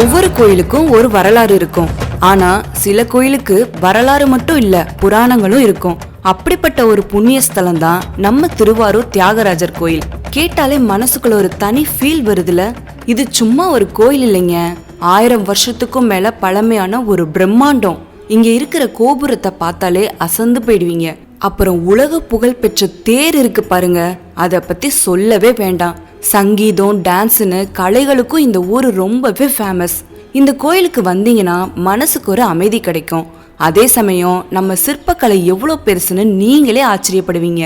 ஒவ்வொரு கோயிலுக்கும் ஒரு வரலாறு இருக்கும். ஆனா சில கோயிலுக்கு வரலாறு மட்டும் இல்ல புராணங்களும் இருக்கும். அப்படிப்பட்ட ஒரு புண்ணிய ஸ்தலம் தான் நம்ம திருவாரூர் தியாகராஜர் கோயில். கேட்டாலே மனசுக்குள்ள ஒரு தனி ஃபீல் வருதுல. இது சும்மா ஒரு கோயில் இல்லைங்க. ஆயிரம் வருஷத்துக்கும் மேல பழமையான ஒரு பிரம்மாண்டம். இங்க இருக்கிற கோபுரத்தை பார்த்தாலே அசந்து போயிடுவீங்க. அப்புறம் உலக புகழ் பெற்ற தேர் இருக்கு பாருங்க. அதை பத்தி சொல்லவே வேண்டாம். சங்கீதம் டான்ஸுன்னு கலைகளுக்கும் இந்த ஊர் ரொம்பவே ஃபேமஸ் இந்த கோயிலுக்கு வந்தீங்கன்னா மனசுக்கு ஒரு அமைதி கிடைக்கும். அதே சமயம் நம்ம சிற்பக்கலை எவ்வளோ பெருசுன்னு நீங்களே ஆச்சரியப்படுவீங்க.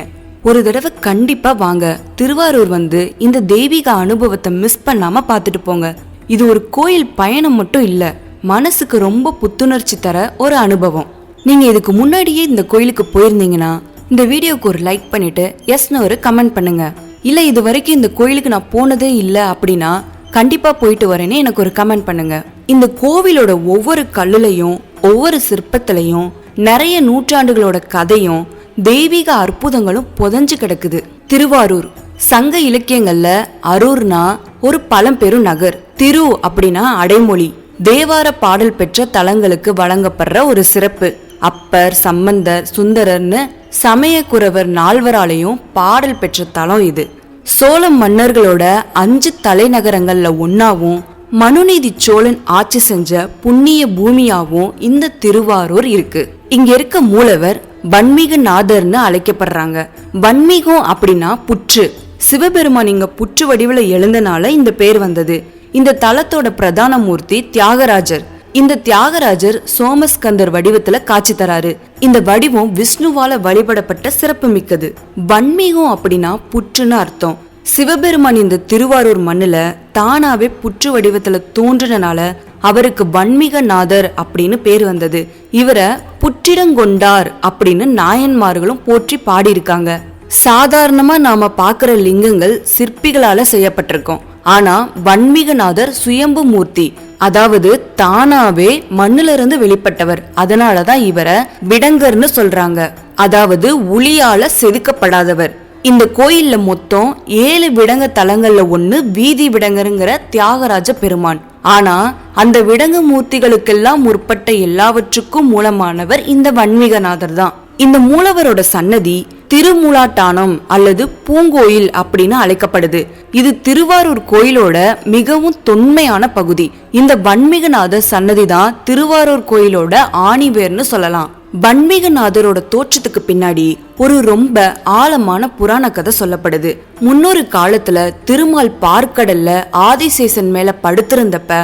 ஒரு தடவை கண்டிப்பாக வாங்க. திருவாரூர் வந்து இந்த தெய்வீக அனுபவத்தை மிஸ் பண்ணாமல் பார்த்துட்டு போங்க. இது ஒரு கோயில் பயணம் மட்டும் இல்லை மனசுக்கு ரொம்ப புத்துணர்ச்சி தர ஒரு அனுபவம். நீங்கள் இதுக்கு முன்னாடியே இந்த கோயிலுக்கு போயிருந்தீங்கன்னா இந்த வீடியோக்கு ஒரு லைக் பண்ணிவிட்டு எஸ்னு ஒரு கமெண்ட் பண்ணுங்கள் இல்லை இது வரைக்கும் இந்த கோயிலுக்கு நான் போனதே இல்லை அப்படின்னா கண்டிப்பாக போயிட்டு வரேன்னு எனக்கு ஒரு கமெண்ட் பண்ணுங்க. இந்த கோவிலோட ஒவ்வொரு கல்லுலையும் ஒவ்வொரு சிற்பத்திலையும் நிறைய நூற்றாண்டுகளோட கதையும் தெய்வீக அற்புதங்களும் புதஞ்சு கிடக்குது. திருவாரூர் சங்க இலக்கியங்கள்ல அரூர்னா ஒரு பழம்பெரும் நகர். திரு அப்படின்னா அடைமொழி. தேவார பாடல் பெற்ற தலங்களுக்கு வழங்கப்படுற ஒரு சிறப்பு. அப்பர் சம்பந்தர் சுந்தரர்னு சமயக்குறவர் நால்வராலையும் பாடல் பெற்ற தலம் இது. சோழ மன்னர்களோட அஞ்சு தலைநகரங்கள்ல ஒன்னாவும் மனுநீதி சோழன் ஆட்சி செஞ்ச புண்ணிய பூமியாவும் இந்த திருவாரூர் இருக்கு. இங்க இருக்க மூலவர் வன்மீக நாதர்னு அழைக்கப்படுறாங்க. வன்மீகம் அப்படின்னா புற்று. சிவபெருமான் இங்க புற்று வடிவில் எழுந்தனால இந்த பேர் வந்தது. இந்த தலத்தோட பிரதான மூர்த்தி தியாகராஜர். இந்த தியாகராஜர் சோமஸ்கந்தர் வடிவத்துல காட்சி தராரு. இந்த வடிவம் விஷ்ணுவால வழிபடப்பட்ட சிறப்பு மிக்கது வன்மீகம் அப்படின்னா புற்றுன்னு அர்த்தம். சிவபெருமான் இந்த திருவாரூர் மண்ணுல தானாவே புற்று வடிவத்துல தோன்றினால அவருக்கு வன்மிக நாதர் அப்படின்னு பேர் வந்தது. இவரை புற்றிடங்கொண்டார் அப்படின்னு நாயன்மார்களும் போற்றி பாடியிருக்காங்க. சாதாரணமா நாம பார்க்குற லிங்கங்கள் சிற்பிகளால செய்யப்பட்டிருக்கோம். ஆனா வன்மிகநாதர் சுயம்பு மூர்த்தி அதாவது தானாவே மண்ணுல இருந்து வெளிப்பட்டவர். அதனாலதான் இவரை விடங்கர்னு சொல்றாங்க. அதாவது உளியால செதுக்கப்படாதவர். இந்த கோயில்ல மொத்தம் ஏழு விடங்க தலங்கள்ல ஒண்ணு வீதி விடங்கருங்கிற தியாகராஜ பெருமான். ஆனா அந்த விடங்க மூர்த்திகளுக்கெல்லாம் முற்பட்ட எல்லாவற்றுக்கும் மூலமானவர் இந்த வன்மீகநாதர் தான். இந்த மூலவரோட சன்னதி திருமூலாட்டானம் அல்லது பூங்கோயில் அப்படின்னு அழைக்கப்படுது. இது திருவாரூர் கோயிலோட மிகவும் தொன்மையான பகுதி. இந்த வன்மிகநாதர் சன்னதி தான் திருவாரூர் கோயிலோட ஆணிவேர்னு சொல்லலாம். வன்மிகநாதரோட தோற்றத்துக்கு பின்னாடி ஒரு ரொம்ப ஆழமான புராண கதை சொல்லப்படுது. முன்னொரு காலத்துல திருமால் பார்க்கடல்ல ஆதிசேஷன் மேல படுத்திருந்தப்ப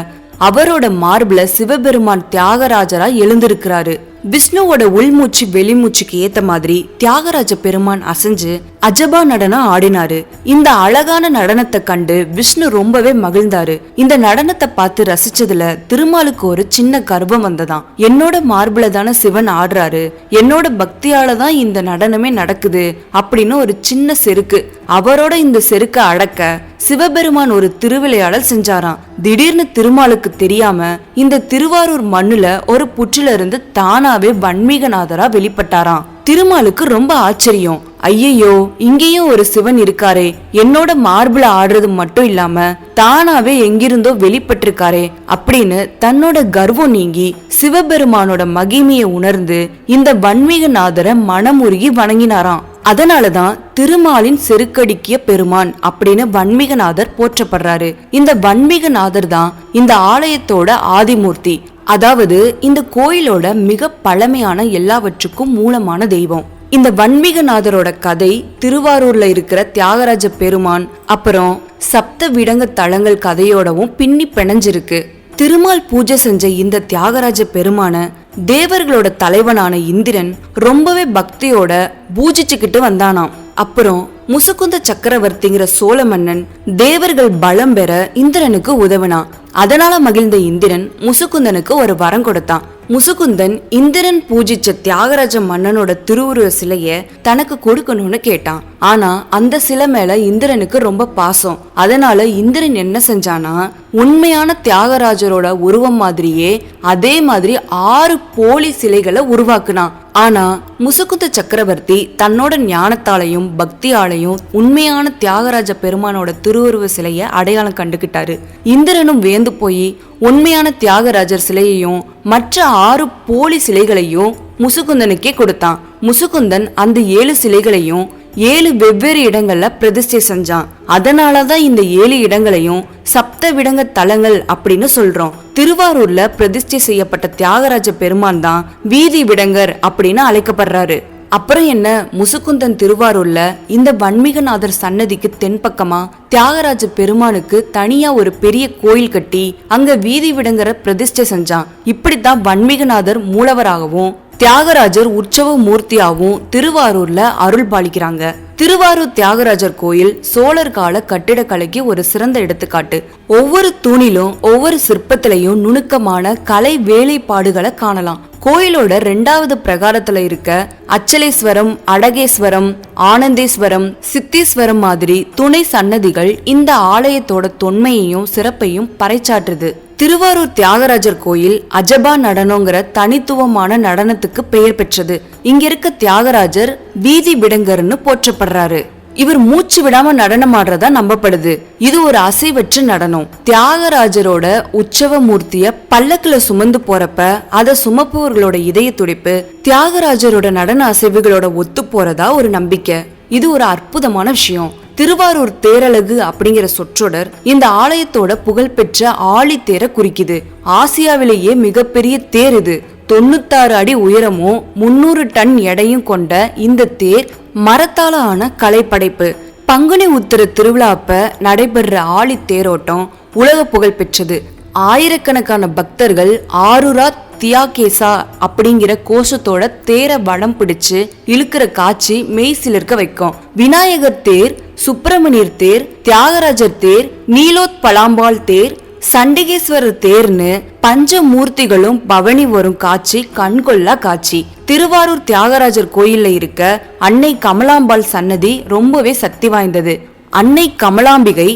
அவரோட மார்புல சிவபெருமான் தியாகராஜரா எழுந்திருக்கிறாரு. விஷ்ணுவோட உள்மூச்சு வெளிமூச்சுக்கு ஏத்த மாதிரி தியாகராஜ பெருமான் அசைஞ்சு அஜபா நடனம் ஆடினாரு. இந்த அழகான நடனத்தை கண்டு விஷ்ணு ரொம்பவே மகிழ்ந்தாரு. இந்த நடனத்தை பார்த்து ரசிச்சதுல திருமாலுக்கு ஒரு சின்ன கர்வம் வந்ததாம். என்னோட மார்பில தானே சிவன் ஆடுறாரு. என்னோட பக்தியால தான் இந்த நடனமே நடக்குது அப்படின்னு ஒரு சின்ன செருக்கு. அவரோட இந்த செருக்கை அடக்க சிவபெருமான் ஒரு திருவிளையாடல் செஞ்சாராம். திடீர்னு திருமாலுக்கு தெரியாம இந்த திருவாரூர் மண்ணுல ஒரு புற்றுல இருந்து தானாவே வன்மீகநாதரா வெளிப்பட்டாராம். திருமாலுக்கு ரொம்ப ஆச்சரியம். ஐயையோ இங்கேயும் ஒரு சிவன் இருக்காரே. என்னோட மார்பிள ஆடுறது மட்டும் இல்லாம தானாவே எங்கிருந்தோ வெளிப்பட்டிருக்காரே அப்படின்னு தன்னோட கர்வம் நீங்கி சிவபெருமானோட மகிமையை உணர்ந்து இந்த வன்மீகநாதரை மனமுருகி வணங்கினாராம். அதனாலதான் திருமாலின் செருக்கடிக்கிய பெருமான் அப்படின்னு வன்மிகநாதர் போற்றப்படுறாரு. இந்த வன்மிகநாதர் தான் இந்த ஆலயத்தோட ஆதிமூர்த்தி. அதாவது இந்த கோயிலோட மிக பழமையான எல்லாவற்றுக்கும் மூலமான தெய்வம். இந்த வன்மிகநாதரோட கதை திருவாரூர்ல இருக்கிற தியாகராஜ பெருமான் அப்புறம் சப்த விடங்க தளங்கள் கதையோடவும் பின்னி பிணைஞ்சிருக்கு. திருமால் பூஜை செஞ்ச இந்த தியாகராஜ பெருமான தேவர்களோட தலைவனான இந்திரன் ரொம்பவே பக்தியோட பூஜிச்சுக்கிட்டு வந்தானாம். அப்புறம் முசுகுந்த சக்கரவர்த்திங்கிற சோழ மன்னன் தேவர்கள் பலம் பெற இந்திரனுக்கு உதவினான். அதனால மகிழ்ந்த இந்திரன் முசுகுந்தனுக்கு ஒரு வரம் கொடுத்தான். முசுகுந்தன் இந்திரன் பூஜிச்ச தியாகராஜ மன்னனோட திருவுருவ சிலைய தனக்கு கொடுக்கணும்னு கேட்டான். ஆனா அந்த சிலை மேல இந்திரனுக்கு ரொம்ப பாசம். அதனால இந்திரன் என்ன செஞ்சானா உண்மையான தியாகராஜரோட உருவம் மாதிரியே அதே மாதிரி ஆறு போலி சிலைகளை உருவாக்குனான். ஆனா முசுகுந்த சக்கரவர்த்தி தன்னோட ஞானத்தாலையும் பக்தியாலையும் உண்மையான தியாகராஜ பெருமானோட திருவுருவ சிலைய அடையாளம் கண்டுகிட்டாரு. இந்திரனும் வேந்து போய் உண்மையான தியாகராஜர் சிலையையும் மற்ற ஆறு போலி சிலைகளையும் முசுகுந்தனுக்கே கொடுத்தான். முசுகுந்தன் அந்த ஏழு சிலைகளையும் ஏழு வெவ்வேறு இடங்கள்ல பிரதிஷ்டை செஞ்சான். அதனாலதான் இந்த ஏழு இடங்களையும் சப்த விடங்க தலங்கள் அப்படின்னு சொல்றோம். திருவாரூர்ல பிரதிஷ்டை செய்யப்பட்ட தியாகராஜ பெருமான் தான் வீதி விடங்கர் அப்படின்னு அழைக்கப்படுறாரு. அப்புறம் என்ன முசுகுந்தன் திருவாரூர்ல இந்த வன்மிகநாதர் சன்னதிக்கு தென்பக்கமா தியாகராஜ பெருமானுக்கு தனியா ஒரு பெரிய கோயில் கட்டி அங்க வீதி விடங்கரை பிரதிஷ்டை செஞ்சான். இப்படித்தான் வன்மிகநாதர் மூலவராகவும் தியாகராஜர் உற்சவ மூர்த்தியாகவும் திருவாரூர்ல அருள் பாலிக்கிறாங்க. திருவாரூர் தியாகராஜர் கோயில் சோழர் கால கட்டிடக்கலைக்கு ஒரு சிறந்த எடுத்துக்காட்டு. ஒவ்வொரு தூணிலும் ஒவ்வொரு சிற்பத்திலையும் நுணுக்கமான கலை வேலைப்பாடுகளை காணலாம். கோயிலோட ரெண்டாவது பிரகாரத்துல இருக்க அச்சலேஸ்வரம் அடகேஸ்வரம் ஆனந்தேஸ்வரம் சித்தீஸ்வரம் மாதிரி துணை சன்னதிகள் இந்த ஆலயத்தோட தொன்மையையும் சிறப்பையும் பறைச்சாற்றுது. திருவாரூர் தியாகராஜர் கோயில் அஜபா நடனங்கிற தனித்துவமான நடனத்துக்கு பெயர் பெற்றது. இங்க இருக்க தியாகராஜர் வீதி விடங்கர்னு போற்றப்படுறாரு. இவர் மூச்சு விடாம நடனம் ஆடுறதா நம்பப்படுது. இது ஒரு அசைவற்ற நடனம். தியாகராஜரோட உற்சவ மூர்த்திய பல்லக்கில் சுமந்து போறப்ப அதை சுமப்பவர்களோட இதய துடிப்பு தியாகராஜரோட நடன அசைவுகளோட ஒத்து போறதா ஒரு நம்பிக்கை. இது ஒரு அற்புதமான விஷயம். திருவாரூர் தேரழகு அப்படிங்கிற சொற்றொடர் இந்த ஆலயத்தோட புகழ்பெற்ற ஆழித்தேரை குறிக்குது. ஆசியாவிலேயே மிகப்பெரிய தேர் இது. தொண்ணூத்தாறு அடி உயரமும் முன்னூறு டன் எடையும் கொண்ட இந்த தேர் மரத்தால ஆன கலைப்படைப்பு. பங்குனி உத்திர திருவிழா அப்ப நடைபெற ஆழி தேரோட்டம் உலக புகழ் பெற்றது. ஆயிரக்கணக்கான பக்தர்கள் ஆருரா தியாகேசா அப்படிங்கிற கோஷத்தோட தேரை வடம் பிடிச்சு இழுக்கிற காட்சி மெய் சிலிர்க்க வைக்கும். விநாயகர் தேர் சுப்பிரமணியர் தேர் தியாகராஜர் தேர் நீலோத் பலாம்பாள் தேர் சண்டிகேஸ்வரர் தேர்னு பஞ்சமூர்த்திகளும் பவனி வரும் காட்சி கண்கொள்ளா காட்சி. திருவாரூர் தியாகராஜர் கோயில்ல இருக்க அன்னை கமலாம்பாள் சன்னதி ரொம்பவே சக்தி வாய்ந்தது. அன்னை கமலாம்பிகை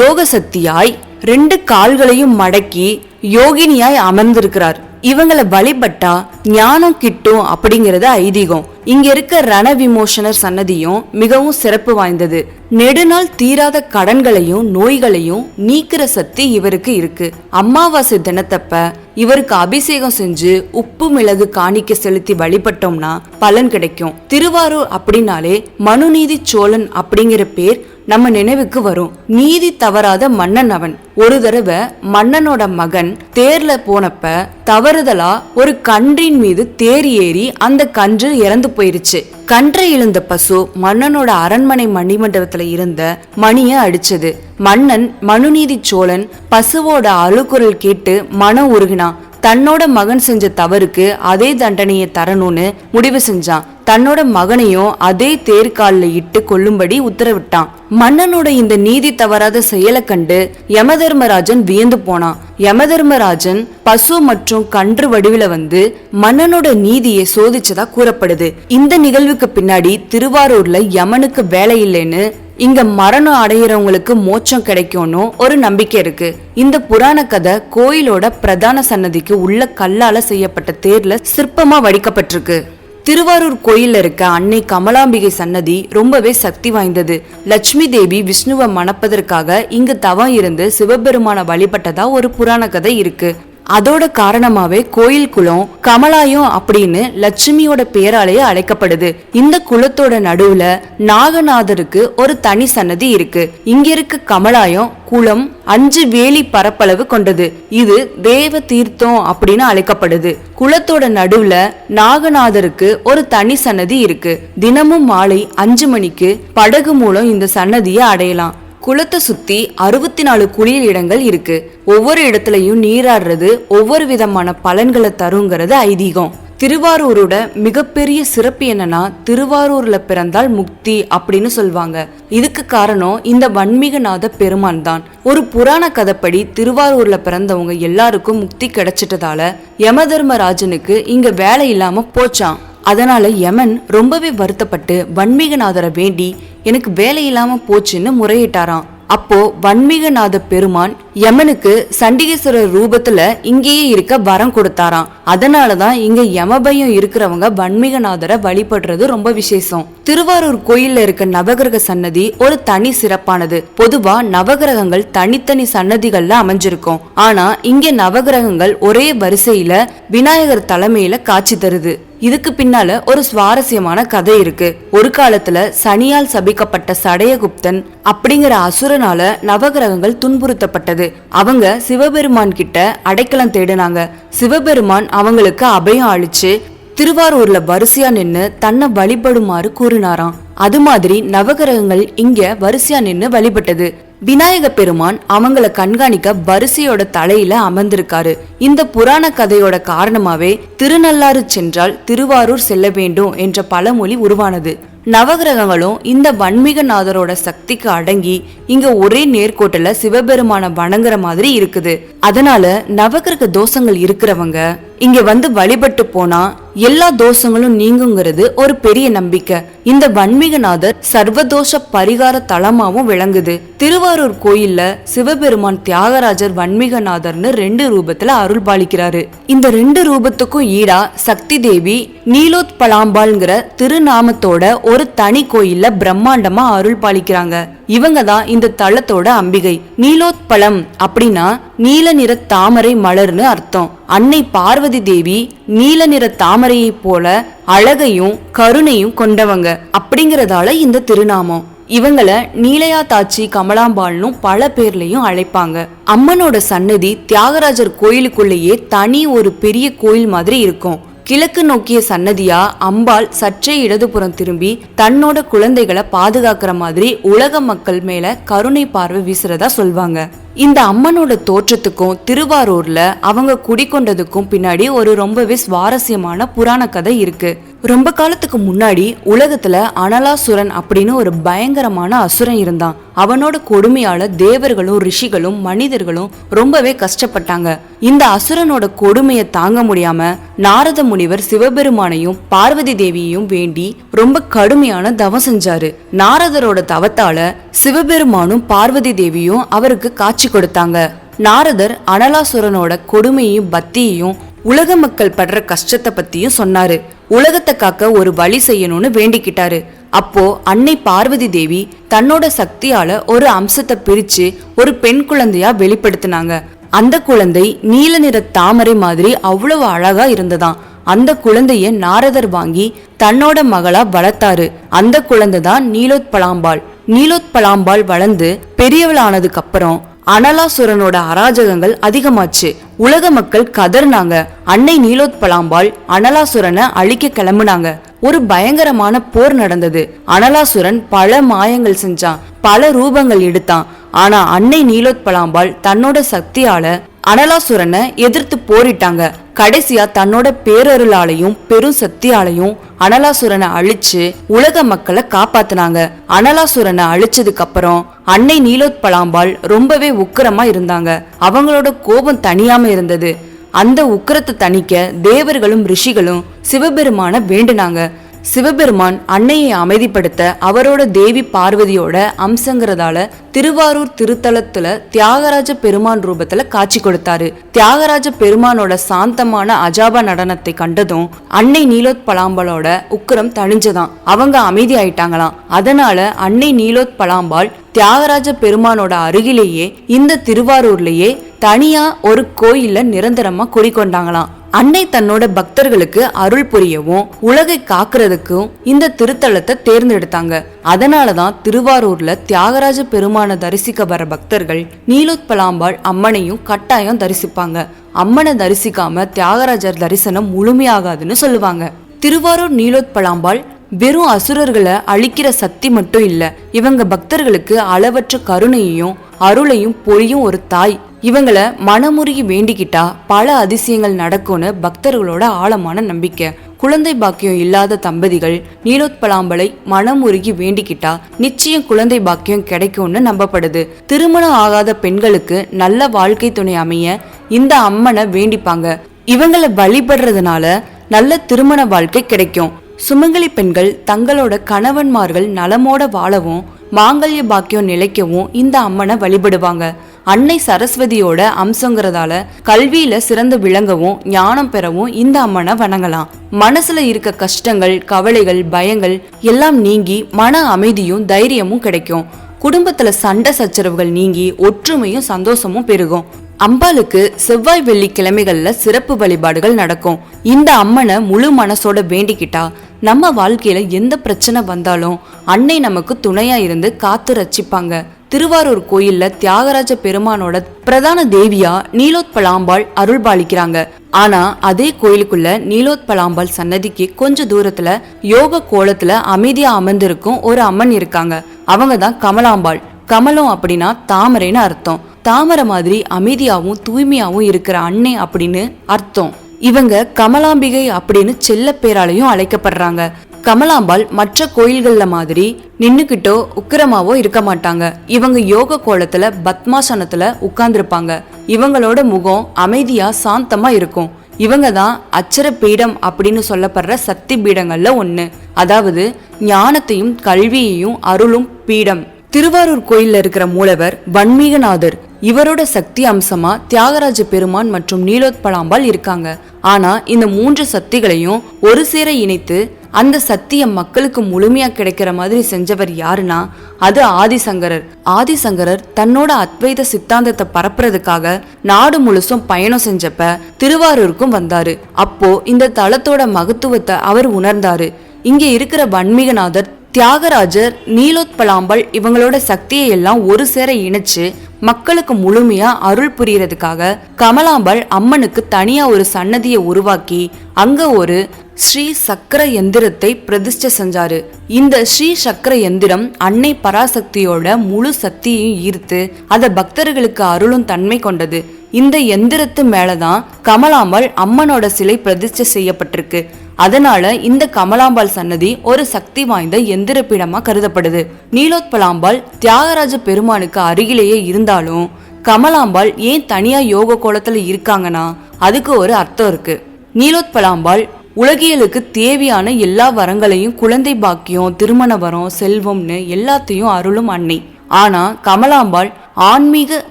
யோக சக்தியாய் ரெண்டு கால்களையும் மடக்கி யோகினியாய் அமர்ந்திருக்கிறார். இவங்களை வழிபட்டா ஞானம் கிட்டும் அப்படிங்கறது ஐதீகம். இங்க இருக்க ரண விமோசனர் சன்னதியும் மிகவும் சிறப்பு வாய்ந்தது. நெடுநாள் தீராத கடன்களையும் நோய்களையும் நீக்கிற சக்தி இவருக்கு இருக்கு. அமாவாசை தினத்தப்ப இவருக்கு அபிஷேகம் செஞ்சு உப்பு மிளகு காணிக்க செலுத்தி வழிபட்டோம்னா பலன் கிடைக்கும். திருவாரூர் அப்படின்னாலே மனுநீதி சோழன் அப்படிங்கிற பேர் நம்ம நினைவுக்கு வரும். நீதி தவறாத மன்னன் அவன். ஒரு தடவை மன்னனோட மகன் தேர்ல போனப்ப தவறுதலா ஒரு கன்றின் மீது தேர் ஏறி அந்த கன்று இறந்து போயிருச்சு. கன்றை இழந்த பசு மன்னனோட அரண்மனை மணிமண்டபத்துல இருந்த மணிய அடிச்சது. மன்னன் மனுநீதி சோழன் பசுவோட அழுக்குரல் கேட்டு மனம் உருகினான். தன்னோட மகன் செஞ்ச தவறுக்கு அதே தண்டனையை தரணும்னு முடிவு செஞ்சான். தன்னோட மகனையும் அதே தேர்காலில் இட்டு கொல்லும்படி உத்தரவிட்டான். மன்னனோட இந்த நீதி தவறாத செயலை கண்டு யமதர்மராஜன் வியந்து போனான். யமதர்மராஜன் பசு மற்றும் கன்று வடிவில வந்து மன்னனோட நீதியை சோதிச்சதா கூறப்படுது. இந்த நிகழ்வுக்கு பின்னாடி திருவாரூர்ல யமனுக்கு வேலை இல்லைன்னு இங்க மரணம் அடையிறவங்களுக்கு மோட்சம் கிடைக்கும்னு ஒரு நம்பிக்கை இருக்கு. இந்த புராண கதை கோயிலோட பிரதான சன்னதிக்கு உள்ள கல்லால செய்யப்பட்ட தேர்ல சிற்பமா வடிக்கப்பட்டிருக்கு. திருவாரூர் கோயில்ல இருக்க அன்னை கமலாம்பிகை சன்னதி ரொம்பவே சக்தி வாய்ந்தது. லட்சுமி தேவி விஷ்ணுவை மணப்பதற்காக இங்கு தவம் இருந்து சிவபெருமான வழிபட்டதா ஒரு புராண கதை இருக்கு. அதோட காரணமாவே கோயில் குளம் கமலாயம் அப்படின்னு லட்சுமியோட பேராலேயே அழைக்கப்படுது. இந்த குளத்தோட நடுவுல நாகநாதருக்கு ஒரு தனி சன்னதி இருக்கு. இங்க இருக்க கமலாயம் குளம் அஞ்சு வேலி பரப்பளவு கொண்டது. இது தேவ தீர்த்தம் அப்படின்னு அழைக்கப்படுது. குளத்தோட நடுவுல நாகநாதருக்கு ஒரு தனி சன்னதி இருக்கு. தினமும் மாலை அஞ்சு மணிக்கு படகு மூலம் இந்த சன்னதியை அடையலாம். குளத்தை சுத்தி அறுபத்தி நாலு குளியல் இடங்கள் இருக்கு. ஒவ்வொரு இடத்துலயும் நீராடுறது ஒவ்வொரு விதமான பலன்களை தருங்கிறது ஐதீகம். திருவாரூரோட மிகப்பெரிய சிறப்பு என்னன்னா திருவாரூர்ல பிறந்தால் முக்தி அப்படின்னு சொல்லுவாங்க இதுக்கு காரணம் இந்த வன்மீகநாத பெருமான் தான். ஒரு புராண கதைப்படி திருவாரூர்ல பிறந்தவங்க எல்லாருக்கும் முக்தி கிடைச்சிட்டதால யமதர்மராஜனுக்கு இங்க வேலை இல்லாம போச்சான் அதனால யமன் ரொம்பவே வருத்தப்பட்டு வன்மீகநாதரை வேண்டி எனக்கு வேலை இல்லாம போச்சுன்னு முறையிட்டாராம். அப்போ வன்மீகநாத பெருமான் யமனுக்கு சண்டிகேஸ்வரர் ரூபத்துல இங்கேயே இருக்க வரம் கொடுத்தாராம். அதனாலதான் இங்க யமபயம் இருக்கிறவங்க வன்மீகநாதரை வழிபடுறது ரொம்ப விசேஷம். திருவாரூர் கோயில்ல இருக்க நவகிரக சன்னதி ஒரு தனி சிறப்பானது. பொதுவா நவகிரகங்கள் தனித்தனி சன்னதிகள்ல அமைஞ்சிருக்கும். ஆனா இங்க நவகிரகங்கள் ஒரே வரிசையில விநாயகர் தலைமையில காட்சி தருது. இதுக்கு பின்னால ஒரு சுவாரஸ்யமான கதை இருக்கு. ஒரு காலத்துல சனியால் சபிக்கப்பட்ட சடையகுப்தன் அப்படிங்கிற அசுரனால நவகிரகங்கள் துன்புறுத்தப்பட்டது. அவங்க சிவபெருமான் கிட்ட அடைக்கலம் தேடினாங்க. சிவபெருமான் அவங்களுக்கு அபயம் அளிச்சு திருவாரூர்ல வரிசையா நின்னு தன்னை வழிபடுமாறு கூறினாராம். அது மாதிரி நவகிரகங்கள் இங்க வரிசையா நின்னு வழிபட்டது. விநாயக பெருமான் அவங்கள கண்காணிக்க வரிசையோட தலையில அமர்ந்திருக்காரு. இந்த புராண கதையோட காரணமாவே திருநள்ளாறு சென்றால் திருவாரூர் செல்ல வேண்டும் என்ற பழமொழி உருவானது. நவகிரகங்களும் இந்த வன்மீகநாதரோட சக்திக்கு அடங்கி இங்க ஒரே நேர்கோட்டில் சிவபெருமான வணங்குற மாதிரி இருக்குது. அதனால நவகிரக தோஷங்கள் இருக்கிறவங்க இங்க வந்து வழிபட்டு போனா எல்லா தோஷங்களும் நீங்குங்கிறது ஒரு பெரிய நம்பிக்கை. இந்த வன்மீகநாதர் சர்வதோஷ பரிகார தலமாவும் விளங்குது. திருவாரூர் கோயில்ல சிவபெருமான் தியாகராஜர் வன்மீகநாதர்னு ரெண்டு ரூபத்துல அருள் பாலிக்கிறாரு. இந்த ரெண்டு ரூபத்துக்கும் ஈடா சக்தி தேவி நீலோத் பலாம்பாள்ங்கிற திருநாமத்தோட ஒரு தனி கோயில்ல பிரம்மாண்டமா அருள் பாலிக்கிறாங்க. இவங்க தான் இந்த தலத்தோட அம்பிகை. நீலோத்பலம் அப்படின்னா நீல நிற தாமரை மலர்னு அர்த்தம். அன்னை பார்வதி தேவி நீல நிற தாமரையை போல அழகையும் கருணையும் கொண்டவங்க அப்படிங்கறதால இந்த திருநாமம். இவங்கள நீலையா தாச்சி கமலாம்பாள்னும் பல பேர்லயும் அழைப்பாங்க. அம்மனோட சன்னதி தியாகராஜர் கோயிலுக்குள்ளேயே தனி ஒரு பெரிய கோயில் மாதிரி இருக்கும். கிழக்கு நோக்கிய சன்னதியா அம்பாள் சற்றே இடதுபுறம் திரும்பி தன்னோட குழந்தைகளை பாதுகாக்கிற மாதிரி உலக மக்கள் மேல கருணை பார்வை வீசுறதா சொல்வாங்க. இந்த அம்மனோட தோற்றத்துக்கும் திருவாரூர்ல அவங்க குடிக்கொண்டதுக்கும் பின்னாடி ஒரு ரொம்பவே சுவாரஸ்யமான புராண கதை இருக்கு. ரொம்ப காலத்துக்கு முன்னாடி உலகத்துல அனலாசுரன் அப்படின்னு ஒரு பயங்கரமான அசுரன் இருந்தான். அவனோட கொடுமையால தேவர்களும் ரிஷிகளும் மனிதர்களும் ரொம்பவே கஷ்டப்பட்டாங்க. இந்த அசுரனோட கொடுமையை தாங்க முடியாம நாரத முனிவர் சிவபெருமானையும் பார்வதி தேவியையும் வேண்டி ரொம்ப கடுமையான தவம் செஞ்சாரு. நாரதரோட தவத்தால சிவபெருமானும் பார்வதி தேவியும் அவருக்கு காட்சி கொடுத்தாங்க. நாரதர் அனலாசுரனோட கொடுமையும் பக்தியையும் உலக மக்கள் படுற கஷ்டத்தை பத்தியும் சொன்னாரு. உலகத்தை காக்க ஒரு வழி செய்யணும்னு வேண்டிக்கிட்டாரு. அப்போ அன்னை பார்வதி தேவி தன்னோட சக்தியால ஒரு அம்சத்தை பிரிச்சு ஒரு பெண் குழந்தையா வெளிப்படுத்தினாங்க. அந்த குழந்தை நீல நிற தாமரை மாதிரி அவ்வளவு அழகா இருந்ததாம். அந்த குழந்தைய நாரதர் வாங்கி தன்னோட மகளா வளர்த்தாரு. அந்த குழந்தை தான் நீலோத்பலாம்பாள் நீலோத்பலாம்பாள் வளர்ந்து பெரியவளானதுக்கு அப்புறம் அனலாசுரனோட அராஜகங்கள் அதிகமாச்சு. உலக மக்கள் கதர்னாங்க அன்னை நீலோத்பலாம்பாள் அனலாசுரனை அழிக்க கிளம்புனாங்க. ஒரு பயங்கரமான போர் நடந்தது. அனலாசுரன் பல மாயங்கள் செஞ்சான். பல ரூபங்கள் எடுத்தான். ஆனா அன்னை நீலோத்பலாம்பாள் தன்னோட சக்தியால அனலாசுரனை எதிர்த்து போரிட்டாங்க. கடைசியா தன்னோட பேரருளாலையும் பெரும் சக்தியாலையும் அனலாசுரனை அழிச்சு உலக மக்களை காப்பாத்தினாங்க. அனலாசுரனை அழிச்சதுக்கு அப்புறம் அன்னை நீலோத்பலாம்பாள் ரொம்பவே உக்கிரமா இருந்தாங்க. அவங்களோட கோபம் தனியாம இருந்தது. அந்த உக்கிரத்தை தணிக்க தேவர்களும் ரிஷிகளும் சிவபெருமான வேண்டுனாங்க. சிவபெருமான் அன்னையை அமைதிப்படுத்த அவரோட தேவி பார்வதியோட அம்சங்கிறதால திருவாரூர் திருத்தலத்துல தியாகராஜ பெருமான் ரூபத்துல காட்சி கொடுத்தாரு. தியாகராஜ பெருமானோட சாந்தமான அஜாபா நடனத்தை கண்டதும் அன்னை நீலோத் பலாம்பலோட உக்கிரம் தணிஞ்சதாம். அவங்க அமைதி ஆயிட்டாங்களாம். அதனால அன்னை நீலோத் பலாம்பாள் தியாகராஜ பெருமானோட அருகிலேயே இந்த திருவாரூர்லயே தனியா ஒரு கோயில்ல நிரந்தரமா குடிக்கொண்டாங்களாம் அன்னை தன்னோட பக்தர்களுக்கு அருள் புரியவும் உலகை காக்குறதுக்கும் இந்த திருத்தலத்தை தேர்ந்தெடுத்தாங்க. அதனாலதான் திருவாரூர்ல தியாகராஜ பெருமான தரிசிக்க வர பக்தர்கள் நீலோத்பலாம்பாள் அம்மனையும் கட்டாயம் தரிசிப்பாங்க. அம்மனை தரிசிக்காம தியாகராஜர் தரிசனம் முழுமையாகாதுன்னு சொல்லுவாங்க. திருவாரூர் நீலோத்பலாம்பாள் வெறும் அசுரர்களை அழிக்கிற சக்தி மட்டும் இல்ல இவங்க பக்தர்களுக்கு அளவற்ற கருணையையும் அருளையும் பொழியும் ஒரு தாய். இவங்களை மனமுருகி வேண்டிக்கிட்டா பல அதிசயங்கள் நடக்கும்னு பக்தர்களோட ஆழமான நம்பிக்கை. குழந்தை பாக்கியம் இல்லாத தம்பதிகள் நீலோத்பலாம்பலை மனமுருகி வேண்டிக்கிட்டா நிச்சயம் குழந்தை பாக்கியம் கிடைக்கும்னு நம்பப்படுது. திருமணம் ஆகாத பெண்களுக்கு நல்ல வாழ்க்கை துணை அமைய இந்த அம்மனை வேண்டிப்பாங்க. இவங்களை வழிபடுறதுனால நல்ல திருமண வாழ்க்கை கிடைக்கும். சுமங்கலி பெண்கள் தங்களோட கணவன்மார்கள் நலமோட வாழவும் மாங்கல்ய பாக்கியம் நிலைக்கவும் இந்த அம்மனை வழிபடுவாங்க. அன்னை சரஸ்வதியோட அம்சங்கிறதால கல்வியில சிறந்து விளங்கவும் ஞானம் பெறவும் இந்த அம்மனை வணங்கலாம். மனசுல இருக்க கஷ்டங்கள் கவலைகள் பயங்கள் எல்லாம் நீங்கி மன அமைதியும் தைரியமும் கிடைக்கும். குடும்பத்துல சண்டை சச்சரவுகள் நீங்கி ஒற்றுமையும் சந்தோஷமும் பெருகும். அம்பாளுக்கு செவ்வாய் வெள்ளி கிழமைகள்ல சிறப்பு வழிபாடுகள் நடக்கும். இந்த அம்மனை முழு மனசோட வேண்டிக்கிட்டா நம்ம வாழ்க்கையில எந்த பிரச்சனை வந்தாலும் அன்னை நமக்கு துணையா இருந்து காத்து ரச்சிப்பாங்க திருவாரூர் கோயில்ல தியாகராஜ பெருமானோட பிரதான தேவியா நீலோத்பலாம்பாள் அருள் பாலிக்கிறாங்க ஆனா அதே கோயிலுக்குள்ள நீலோத்பலாம்பாள் சன்னதிக்கு கொஞ்ச தூரத்துல யோக கோலத்துல அமைதியா அமர்ந்திருக்கும் ஒரு அம்மன் இருக்காங்க. அவங்க தான் கமலாம்பாள். கமலம் அப்படின்னா தாமரைன்னு அர்த்தம். தாமரை மாதிரி அமைதியாவும் தூய்மையாவும் இருக்கிற அன்னை அப்படின்னு அர்த்தம். இவங்க கமலாம்பிகை அப்படின்னு செல்ல பேராலையும் அழைக்கப்படுறாங்க. கமலாம்பாள் மற்ற கோயில்கள்ல மாதிரி நின்னுக்கிட்டோ உக்கிரமாவோ இருக்க மாட்டாங்க. இவங்க யோக கோலத்துல பத்மாசனத்துல உட்கார்ந்துருப்பாங்க. இவங்களோட முகம் அமைதியா சாந்தமா இருக்கும். இவங்க தான் அச்சர பீடம் அப்படின்னு சொல்லப்படுற சக்தி பீடங்கள்ல ஒண்ணு. அதாவது ஞானத்தையும் கல்வியையும் அருளும் பீடம். திருவாரூர் கோயில்ல இருக்கிற மூலவர் வன்மீகநாதர். இவரோட சக்தி அம்சமா தியாகராஜ பெருமான் மற்றும் நீலோத்பலாம்பாள் இருக்காங்க. ஆனா இந்த மூன்று சக்திகளையும் ஒரு சேர இணைத்து அந்த சத்தியம் மக்களுக்கு முழுமையா கிடைக்கிற மாதிரி செஞ்சவர் யாருன்னா அது ஆதிசங்கரர். ஆதிசங்கரர் தன்னோட அத்வைத சித்தாந்தத்தை பரப்புறதுக்காக நாடு முழுசும் பயணம் செஞ்சப்ப திருவாரூருக்கும் வந்தாரு. அப்போ இந்த தளத்தோட மகத்துவத்தை அவர் உணர்ந்தாரு. இங்க இருக்கிற வன்மீகநாதர் தியாகராஜர் நீலோத்பலாம்பல் இவங்களோட சக்தியை எல்லாம் ஒரு சேர இணைச்சு மக்களுக்கு முழுமையா அருள் புரியறதுக்காக கமலாம்பல் அம்மனுக்கு தனியா ஒரு சன்னதியை உருவாக்கி அங்க ஒரு ஸ்ரீ சக்கர எந்திரத்தை பிரதிஷ்டை செஞ்சாரு. இந்த ஸ்ரீ சக்கர எந்திரம் அன்னை பராசக்தியோட முழு சக்தியையும் ஈர்த்து அத பக்தர்களுக்கு அருளும் தன்மை கொண்டது. இந்த எந்திரத்து மேலதான் கமலாம்பாள் அம்மனோட சிலை பிரதிஷ்டை செய்யப்பட்டிருக்கு. அதனால இந்த கமலாம்பாள் சன்னதி ஒரு சக்தி வாய்ந்த எந்திர பீடமா கருதப்படுது. நீலோத்பலாம்பாள் தியாகராஜ பெருமானுக்கு அருகிலேயே இருந்தாலும் கமலாம்பாள் ஏன் தனியா யோக கோலத்துல இருக்காங்கன்னா அதுக்கு ஒரு அர்த்தம் இருக்கு. நீலோத்பலாம்பாள் உலகியலுக்கு தேவையான எல்லா வரங்களையும் குழந்தை பாக்கியம் திருமண வரம் செல்வம்னு எல்லாத்தையும் அருளும் அன்னை. ஆனா கமலாம்பாள் ஆன்மீக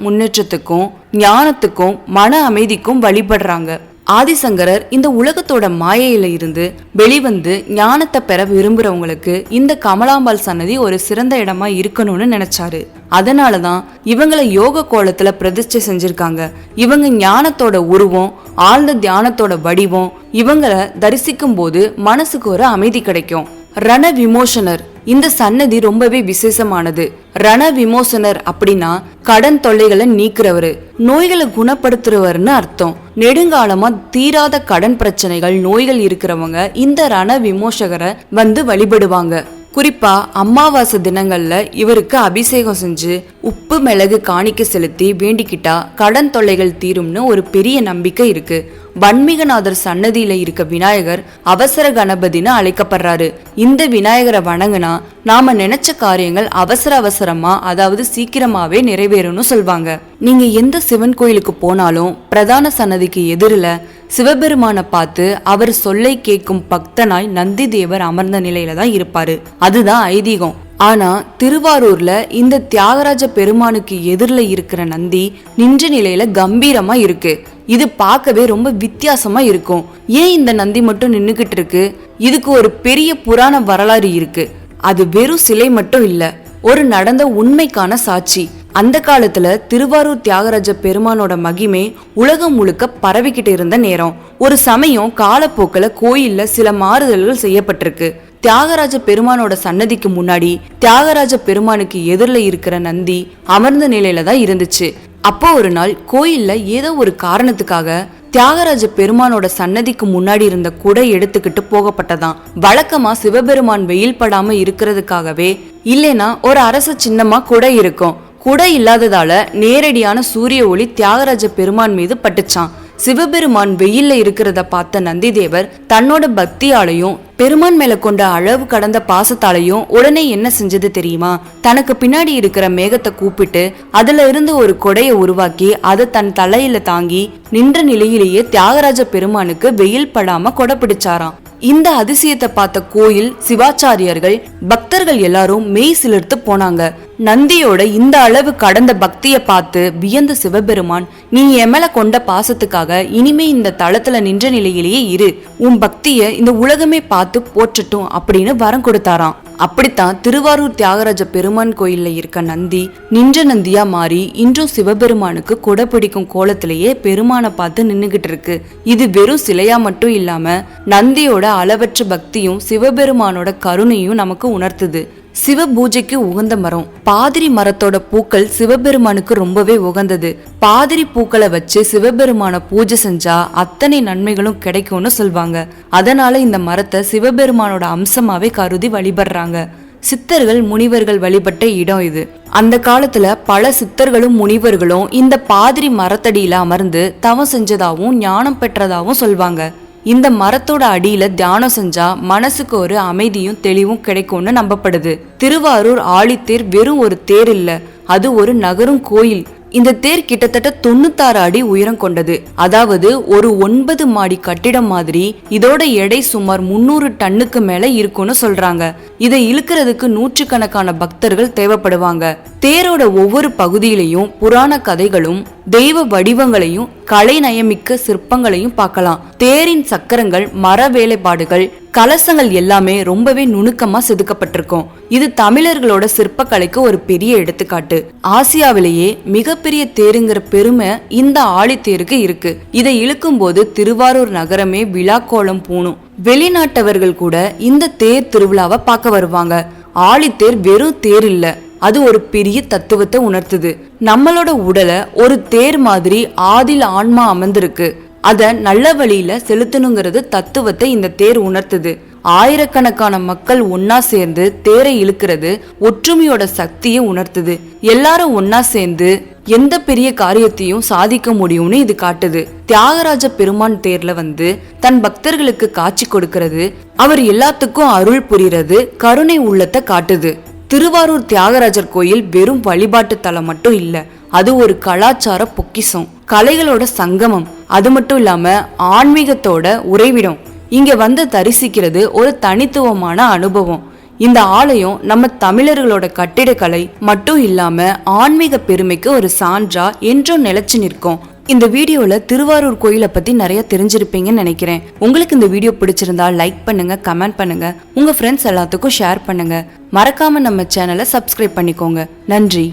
முன்னேற்றத்துக்கும் ஞானத்துக்கும் மன அமைதிக்கும் வழிபடுறாங்க. ஆதிசங்கரர் இந்த உலகத்தோட மாயையில இருந்து வெளிவந்து ஞானத்தை பெற விரும்புறவங்களுக்கு இந்த கமலாம்பாள் சன்னதி ஒரு சிறந்த இடமா இருக்கணும்னு நினைச்சாரு. அதனாலதான் இவங்களை யோக கோலத்துல பிரதிஷ்டை செஞ்சிருக்காங்க. இவங்க ஞானத்தோட உருவம் ஆழ்ந்த தியானத்தோட வடிவம் இவங்களை தரிசிக்கும் போது மனசுக்கு ஒரு அமைதி கிடைக்கும். ரண விமோசனர் இந்த சன்னதி ரொம்பவே விசேஷமானது. ரண விமோசனர் அப்படின்னா கடன் தொல்லைகளை நீக்கிறவரு நோய்களை குணப்படுத்துறவர்னு அர்த்தம். நெடுங்காலமா தீராத கடன் பிரச்சனைகள் நோய்கள் இருக்கிறவங்க இந்த ரண விமோசகரை வந்து வழிபடுவாங்க. குறிப்பா அமாவாசை தினங்கள்ல இவருக்கு அபிஷேகம் செஞ்சு உப்பு மிளகு காணிக்க செலுத்தி வேண்டிக்கிட்டா கடன் தொல்லைகள் தீரும்னு ஒரு பெரிய நம்பிக்கை இருக்கு. வன்மீகநாதர் சன்னதியில இருக்க விநாயகர் அவசர கணபதினு அழைக்கப்படுறாரு. இந்த விநாயகரை வணங்கினா நாம நினைச்ச காரியங்கள் அவசர அவசரமா அதாவது சீக்கிரமாவே நிறைவேறும்னு சொல்வாங்க. நீங்க எந்த சிவன் கோயிலுக்கு போனாலும் பிரதான சன்னதிக்கு எதிரில சிவபெருமானை பார்த்து அவர் சொல்லை கேட்கும் பக்தனாய் நந்தி தேவர் அமர்ந்த நிலையில தான் இருப்பாரு. அதுதான் ஐதீகம். ஆனா திருவாரூர்ல இந்த தியாகராஜ பெருமானுக்கு எதிரில் இருக்கிற நந்தி நின்ற நிலையில கம்பீரமா இருக்கு. இது பார்க்கவே ரொம்ப வித்தியாசமா இருக்கும். ஏன் இந்த நந்தி மட்டும் நின்னுகிட்டு இருக்கு? இதுக்கு ஒரு பெரிய புராண வரலாறு இருக்கு. அது வெறும் சிலை மட்டும் இல்ல ஒரு நடந்த உண்மைக்கான சாட்சி. அந்த காலத்துல திருவாரூர் தியாகராஜ பெருமானோட மகிமை உலகம் முழுக்க பரவிக்கிட்டு இருந்த நேரம். ஒரு சமயம் காலப்போக்கில் கோயில்ல சில மாறுதல்கள் செய்யப்பட்டிருக்கு. தியாகராஜ பெருமானோட சன்னதிக்கு முன்னாடி தியாகராஜ பெருமானுக்கு எதிரில் இருக்கிற நந்தி அமர்ந்த நிலையில தான் இருந்துச்சு. அப்போ ஒரு நாள் கோயில்ல ஏதோ ஒரு காரணத்துக்காக தியாகராஜ பெருமானோட சன்னதிக்கு முன்னாடி இருந்த குடை எடுத்துக்கிட்டு போகப்பட்டதாம் வழக்கமா சிவபெருமான் வெயில் படாம இருக்கிறதுக்காகவே இல்லைனா ஒரு அரச சின்னமா குடை இருக்கும். குடை இல்லாததால நேரடியான சூரிய ஒளி தியாகராஜ பெருமான் மீது பட்டுச்சான். சிவபெருமான் வெயில்ல இருக்கிறத பார்த்த நந்திதேவர் தன்னோட பக்தியாலையும் பெருமான் மேல கொண்ட அளவு கடந்த பாசத்தாலையும் உடனே என்ன செஞ்சது தெரியுமா? தனக்கு பின்னாடி இருக்கிற மேகத்தை கூப்பிட்டு அதுல இருந்து ஒரு கொடையை உருவாக்கி அதை தன் தலையில தாங்கி நின்ற நிலையிலேயே தியாகராஜ பெருமானுக்கு வெயில் படாம கொடை பிடிச்சாராம். இந்த அதிசயத்தை பார்த்த கோயில் சிவாச்சாரியர்கள் பக்தர்கள் எல்லாரும் மெய் சிலிர்த்து போனாங்க. நந்தியோட இந்த அளவு கடந்த பக்தியை பார்த்து வியந்த சிவபெருமான் நீ எமல மேல கொண்ட பாசத்துக்காக இனிமே இந்த தளத்துல நின்ற நிலையிலேயே இரு. உன் பக்திய இந்த உலகமே பார்த்து போற்றட்டும் அப்படின்னு வரம் கொடுத்தாராம். அப்படித்தான் திருவாரூர் தியாகராஜ பெருமான் கோயிலில் இருக்க நந்தி நின்ற நந்தியா மாறி இன்றும் சிவபெருமானுக்கு கொடை பிடிக்கும் கோலத்திலேயே பெருமானை பார்த்து நின்னுகிட்டு இருக்கு. இது வெறும் சிலையா மட்டும் இல்லாம நந்தியோட அளவற்ற பக்தியும் சிவபெருமானோட கருணையும் நமக்கு உணர்த்துது. சிவ பூஜைக்கு உகந்த மரம். பாதிரி மரத்தோட பூக்கள் சிவபெருமானுக்கு ரொம்பவே உகந்தது. பாதிரி பூக்களை வச்சு சிவபெருமான பூஜை செஞ்சா அத்தனை நன்மைகளும் கிடைக்கும்னு சொல்வாங்க. அதனால இந்த மரத்தை சிவபெருமானோட அம்சமாவே கருதி வழிபடுறாங்க. சித்தர்கள் முனிவர்கள் வழிபட்ட இடம் இது. அந்த காலத்துல பல சித்தர்களும் முனிவர்களும் இந்த பாதிரி மரத்தடியில அமர்ந்து தவம் செஞ்சதாவும் ஞானம் பெற்றதாவும் சொல்வாங்க. இந்த மரத்தோட அடியில தியானம் செஞ்சா மனசுக்கு ஒரு அமைதியும் தெளிவும் கிடைக்கும்னு நம்பப்படுது. திருவாரூர் ஆழித்தேர் வெறும் ஒரு தேர் இல்ல அது ஒரு நகரும் கோயில். இந்த தேர் கிட்டத்தட்ட தொண்ணூத்தாறு அடி உயரம் கொண்டது. அதாவது ஒரு ஒன்பது மாடி கட்டிடம் மாதிரி இதோட எடை சுமார் முன்னூறு டன்னுக்கு மேல இருக்கும்னு சொல்றாங்க. இதை இழுக்கிறதுக்கு நூற்றுக்கணக்கான பக்தர்கள் தேவைப்படுவாங்க. தேரோட ஒவ்வொரு பகுதியிலையும் புராண கதைகளும் தெய்வ வடிவங்களையும் கலை நயமிக்க சிற்பங்களையும் பார்க்கலாம். தேரின் சக்கரங்கள் மர வேலைப்பாடுகள் கலசங்கள் எல்லாமே ரொம்பவே நுணுக்கமா செதுக்கப்பட்டிருக்கும். இது தமிழர்களோட சிற்பக்கலைக்கு ஒரு பெரிய எடுத்துக்காட்டு. ஆசியாவிலேயே மிக மிகப்பெரிய தேருங்கிற பெருமை இந்த ஆழித்தேருக்கு இருக்கு. இதை இழுக்கும் போது திருவாரூர் நகரமே விழாக்கோலம் பூணும். வெளிநாட்டவர்கள் கூட இந்த தேர் திருவிழாவை பார்க்க வருவாங்க. ஆழித்தேர் வெறும் தேர் இல்ல. அது ஒரு பெரிய தத்துவத்தை உணர்த்துது. நம்மளோட உடலை ஒரு தேர் மாதிரி ஆதில் ஆன்மா அமர்ந்திருக்கு. அத நல்ல வழியில செலுத்தணுங்கிறது தத்துவத்தை இந்த தேர் உணர்த்துது. ஆயிரக்கணக்கான மக்கள் ஒன்னா சேர்ந்து தேரை இழுக்கிறது ஒற்றுமையோட சக்தியை உணர்த்துது. எல்லாரும் ஒன்னா சேர்ந்து எந்த பெரிய காரியத்தையும் சாதிக்க முடியும்னு இது காட்டுது. தியாகராஜ பெருமான் தேர்ல வந்து தன் பக்தர்களுக்கு காட்சி கொடுக்கிறது. அவர் எல்லாத்துக்கும் அருள் புரியறது கருணை உள்ளத்தை காட்டுது. திருவாரூர் தியாகராஜர் கோயில் வெறும் வழிபாட்டு தலம் மட்டும் இல்ல அது ஒரு கலாச்சார பொக்கிஷம். கலைகளோட சங்கமம் அது மட்டும் இல்லாம ஆன்மீகத்தோட உறைவிடம். இங்கே வந்து தரிசிக்கிறது ஒரு தனித்துவமான அனுபவம். இந்த ஆலயம் நம்ம தமிழர்களோட கட்டிடக்கலை மட்டும் இல்லாம ஆன்மீக பெருமைக்கு ஒரு சான்றா என்றும் நிலைச்சு நிற்கும். இந்த வீடியோல திருவாரூர் கோயிலை பத்தி நிறைய தெரிஞ்சிருப்பீங்கன்னு நினைக்கிறேன். உங்களுக்கு இந்த வீடியோ பிடிச்சிருந்தா லைக் பண்ணுங்க கமெண்ட் பண்ணுங்க. உங்க ஃப்ரெண்ட்ஸ் எல்லாத்துக்கும் ஷேர் பண்ணுங்க. மறக்காம நம்ம சேனலை சப்ஸ்கிரைப் பண்ணிக்கோங்க. நன்றி.